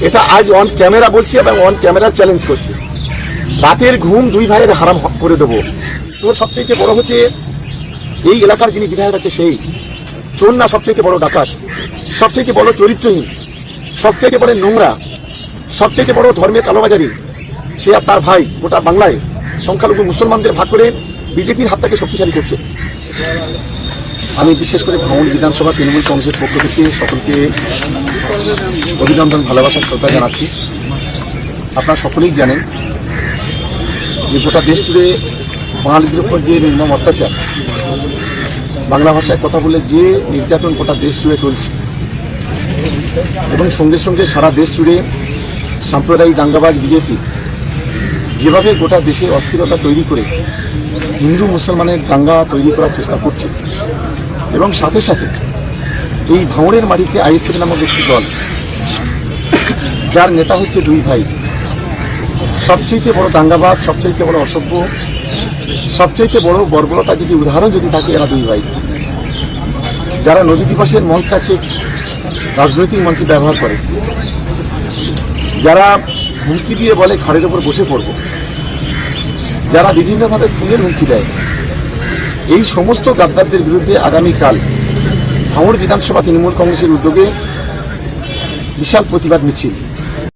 এটা আজ on camera বলছি এবং অন ক্যামেরা চ্যালেঞ্জ করছি। রাতের ঘুম দুই ভাইয়ের হারাম করে দেবো। তো সবচেয়ে বড় হচ্ছে, এই এলাকার যিনি বিধায়ক আছে সেই। চোর না সবচেয়ে বড় ডাকাত। সবচেয়ে বড় চরিত্রহীন। সবচেয়ে বড় নোংরা। সবচেয়ে বড় ধর্মের কালোবাজারি। সে আর তার ভাই, গোটা বাংলায় সংখ্যালঘু মুসলমানদের ভাগ করে বিজেপির হাতটাকে শক্তিশালী করছে। আমি বিশেষ করে ভাঙন বিধানসভা তৃণমূল কংগ্রেসের পক্ষ থেকে সকলকে অভিনন্দন, ভালোবাসা, শ্রদ্ধা জানাচ্ছি। আপনারা সকলেই জানেন যে গোটা দেশ জুড়ে বাঙালিদের উপর যে নির্মম অত্যাচার, বাংলা ভাষায় কথা বলে যে নির্যাতন গোটা দেশ জুড়ে চলছে, এবং সঙ্গে সঙ্গে সারা দেশ জুড়ে সাম্প্রদায়িক দাঙ্গাবাজ বিজেপি যেভাবে গোটা দেশে অস্থিরতা তৈরি করে হিন্দু মুসলমানের দাঙ্গা তৈরি করার চেষ্টা করছে, এবং সাথে সাথে এই ভাঙড়ের মাটিতে আইএসএফ নামক একটি দল। যার নেতা হচ্ছে দুই ভাই। সবচেয়ে বড় দাঙ্গাবাজ সবচেয়ে বড় অসভ্য সবচেয়ে বড় বর্বরতা যদি উদাহরণ যদি থাকে, এরা দুই ভাই। যারা নদী দিবসের মঞ্চটাকে রাজনৈতিক মঞ্চে ব্যবহার করে, যারা হুমকি দিয়ে বলে ঘরের ওপর বসে পড়ব, যারা বিভিন্নভাবে খুনের হুমকি দেয়, এই সমস্ত গাদ্দারদের বিরুদ্ধে আগামীকাল ভাঙড় বিধানসভা তৃণমূল কংগ্রেসের উদ্যোগে বিশাল প্রতিবাদ মিছিল।